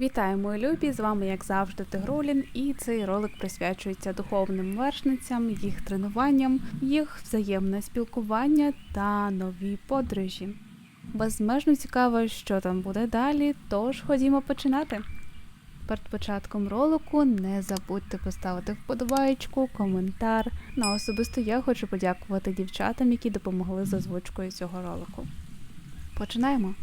Вітаю, мої любі! З вами, як завжди, Тигрулін, і цей ролик присвячується духовним вершницям, їх тренуванням, їх взаємне спілкування та нові подорожі. Безмежно цікаво, що там буде далі, тож ходімо починати. Перед початком ролику не забудьте поставити вподобаєчку, коментар. На особисто я хочу подякувати дівчатам, які допомогли з озвучкою цього ролику. Починаємо.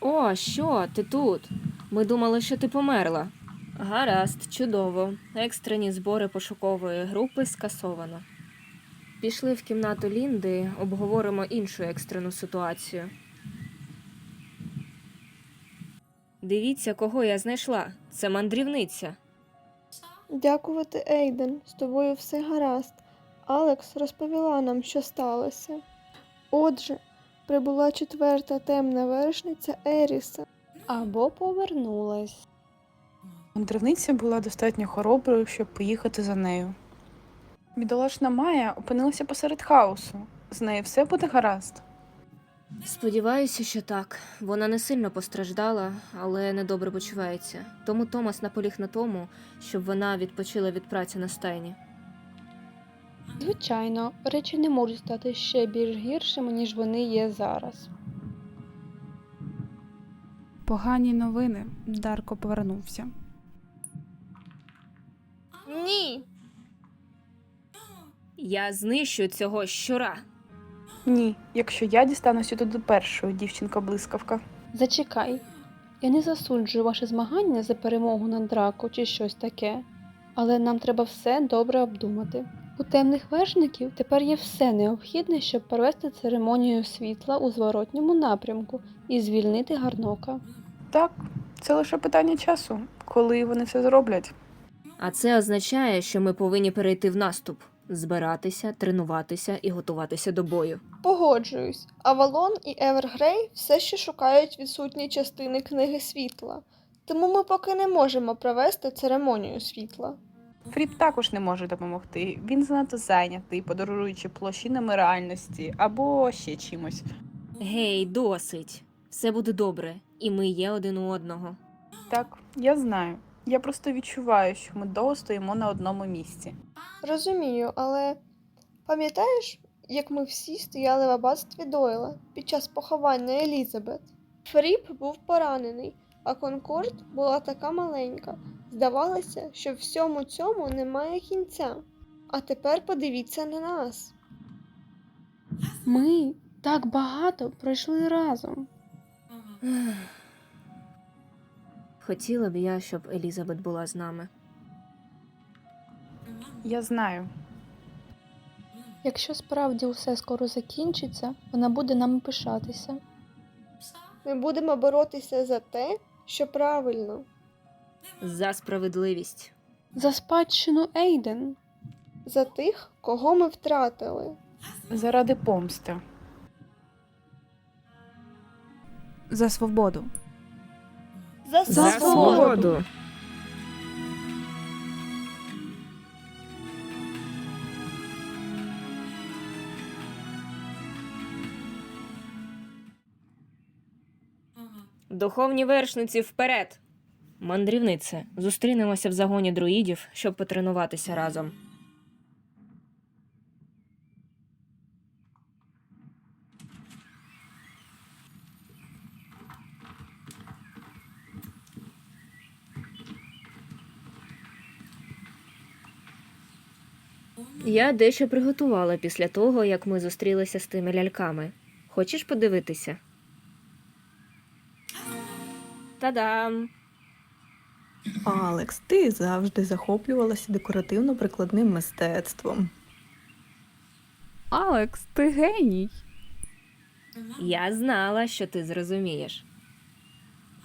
О, що, ти тут? Ми думали, що ти померла. Гаразд, чудово. Екстрені збори пошукової групи скасовано. Пішли в кімнату Лінди, обговоримо іншу екстрену ситуацію. Дивіться, кого я знайшла. Це мандрівниця. Дякувати, Ейден. З тобою все гаразд. Алекс розповіла нам, що сталося. Отже, прибула четверта темна вершниця Еріса. Або повернулась. Мандрівниця була достатньо хороброю, щоб поїхати за нею. Бідолашна Майя опинилася посеред хаосу. З нею все буде гаразд. Сподіваюся, що так. Вона не сильно постраждала, але недобре почувається. Тому Томас наполіг на тому, щоб вона відпочила від праці на стайні. Звичайно, речі не можуть стати ще більш гіршими, ніж вони є зараз. Погані новини. Дарко повернувся. Ні. Я знищу цього щура. Ні, якщо я дістануся туди першою, дівчинка блискавка. Зачекай. Я не засуджую ваше змагання за перемогу над драко чи щось таке, але нам треба все добре обдумати. У темних вершників тепер є все необхідне, щоб провести церемонію світла у зворотньому напрямку і звільнити гарнока. Так, це лише питання часу, коли вони це зроблять. А це означає, що ми повинні перейти в наступ, збиратися, тренуватися і готуватися до бою. Погоджуюсь, Авалон і Евергрей все ще шукають відсутні частини книги світла, тому ми поки не можемо провести церемонію світла. Фрід також не може допомогти. Він занадто зайнятий, подорожуючи площинами реальності або ще чимось. Гей, досить. Все буде добре, і ми є один у одного. Так, я знаю. Я просто відчуваю, що ми довго стоїмо на одному місці. Розумію, але пам'ятаєш, як ми всі стояли в аббатстві Дойла під час поховання Елізабет? Фріп був поранений, а Конкорд була така маленька. Здавалося, що всьому цьому немає кінця. А тепер подивіться на нас. Ми так багато пройшли разом. Хотіла б я, щоб Елізабет була з нами. Я знаю. Якщо справді усе скоро закінчиться, вона буде нами пишатися. Ми будемо боротися за те, що правильно. За справедливість. За спадщину Ейден. За тих, кого ми втратили. Заради помсти. За свободу. За, За свободу. Духовні вершниці вперед. Мандрівнице, зустрінемося в загоні друїдів, щоб потренуватися разом. Я дещо приготувала після того, як ми зустрілися з тими ляльками. Хочеш подивитися? Та-дам! Алекс, ти завжди захоплювалася декоративно-прикладним мистецтвом. Алекс, ти геній. Я знала, що ти зрозумієш.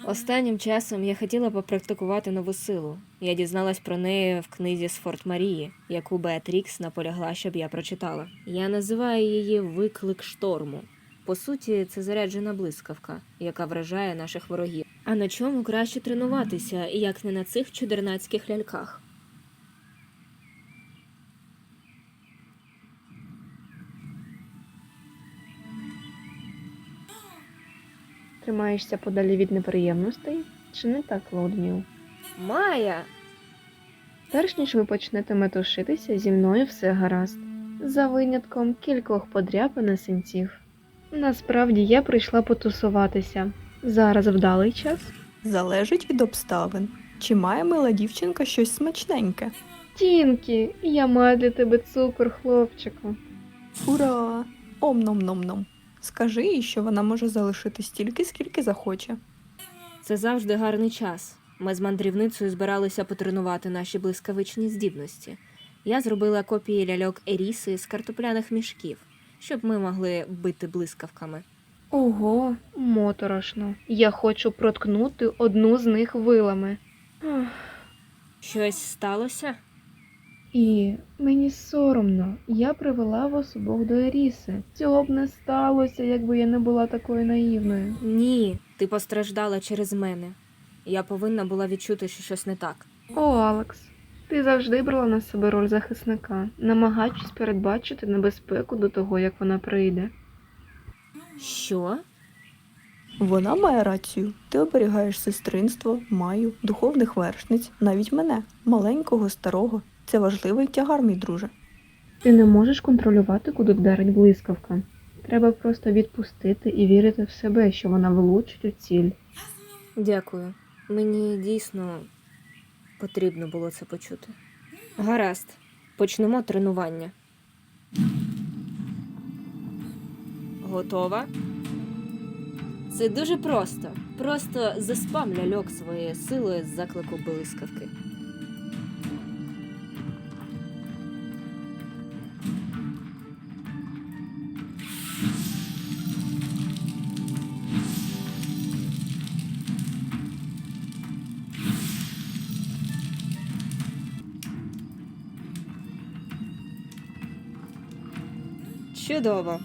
Останнім часом я хотіла попрактикувати нову силу. Я дізналась про неї в книзі з Форт Марії, яку Беатрікс наполягла, щоб я прочитала. Я називаю її Виклик шторму. По суті, це заряджена блискавка, яка вражає наших ворогів. А на чому краще тренуватися, як не на цих чудернацьких ляльках? Тримаєшся подалі від неприємностей? Чи не так, Лоудміл? Майя! Перш ніж ви почнете метушитися, зі мною все гаразд. За винятком кількох подряпин і синців. Насправді я прийшла потусуватися. Зараз вдалий час. Залежить від обставин. Чи має мила дівчинка щось смачненьке? Тінкі, я маю для тебе цукор, хлопчику. Ура! Ом-ном-ном-ном. Скажи їй, що вона може залишити стільки, скільки захоче. Це завжди гарний час. Ми з мандрівницею збиралися потренувати наші блискавичні здібності. Я зробила копії ляльок Еріси з картопляних мішків, щоб ми могли бити блискавками. Ого, моторошно. Я хочу проткнути одну з них вилами. Щось сталося? І мені соромно, я привела вас обох до Еріси. Цього б не сталося, якби я не була такою наївною. Ні, ти постраждала через мене. Я повинна була відчути, що щось не так. О, Алекс, ти завжди брала на себе роль захисника, намагаючись передбачити небезпеку до того, як вона прийде. Що? Вона має рацію. Ти оберігаєш сестринство, маю, духовних вершниць, навіть мене, маленького, старого. Це важливий тягар, мій друже. Ти не можеш контролювати, куди вдарить блискавка. Треба просто відпустити і вірити в себе, що вона влучить у ціль. Дякую. Мені дійсно потрібно було це почути. Гаразд, почнемо тренування. Готова? Це дуже просто. Просто заспам ляльок своєю силою з заклику блискавки. Чудово.